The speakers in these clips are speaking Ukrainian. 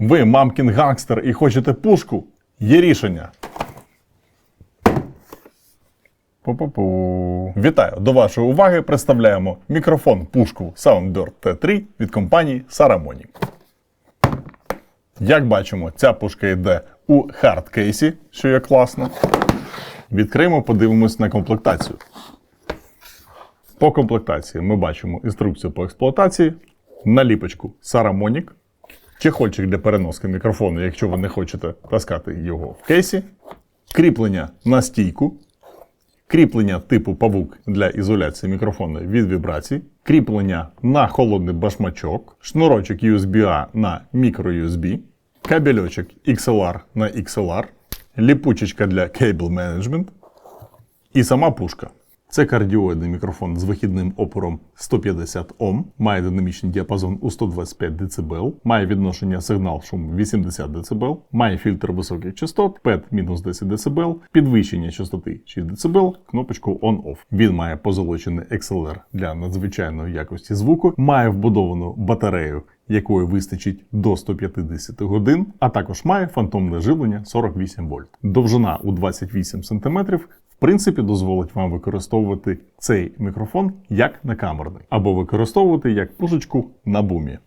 Ви мамкін гангстер і хочете пушку? Є рішення. Пу-пу-пу. Вітаю! До вашої уваги представляємо мікрофон пушку Soundbird T3 від компанії Saramonic. Як бачимо, ця пушка йде у хардкейсі, що є класно. Відкриємо, подивимось на комплектацію. По комплектації ми бачимо інструкцію по експлуатації, наліпочку Saramonic, чехольчик для переноски мікрофону, якщо ви не хочете таскати його в кейсі, кріплення на стійку, кріплення типу павук для ізоляції мікрофону від вібрацій, кріплення на холодний башмачок, шнурочок USB-A на microUSB, кабельочок XLR на XLR, ліпучечка для Cable Management і сама пушка. Це кардіоїдний мікрофон з вихідним опором 150 Ом, має динамічний діапазон у 125 дБ, має відношення сигнал-шум 80 дБ, має фільтр високих частот, PET мінус 10 дБ, підвищення частоти 6 дБ, кнопочку On-Off. Він має позолочений XLR для надзвичайної якості звуку, має вбудовану батарею якої вистачить до 150 годин, а також має фантомне живлення 48 вольт. Довжина у 28 см принципі дозволить вам використовувати цей мікрофон як накамерний, або використовувати як пушечку на бумі.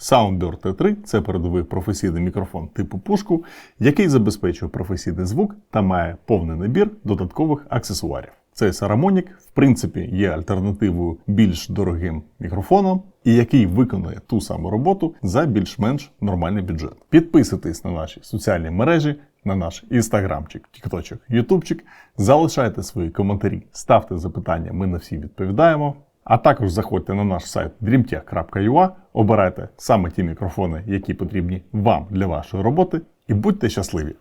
Soundbird T3 це передовий професійний мікрофон типу пушку, який забезпечує професійний звук та має повний набір додаткових аксесуарів. Цей Saramonic, в принципі, є альтернативою більш дорогим мікрофонам, і який виконує ту саму роботу за більш-менш нормальний бюджет. Підписуйтесь на наші соціальні мережі, на наш інстаграмчик, тікточок, ютубчик. Залишайте свої коментарі, ставте запитання, ми на всі відповідаємо. А також заходьте на наш сайт dreamtech.ua, обирайте саме ті мікрофони, які потрібні вам для вашої роботи, і будьте щасливі!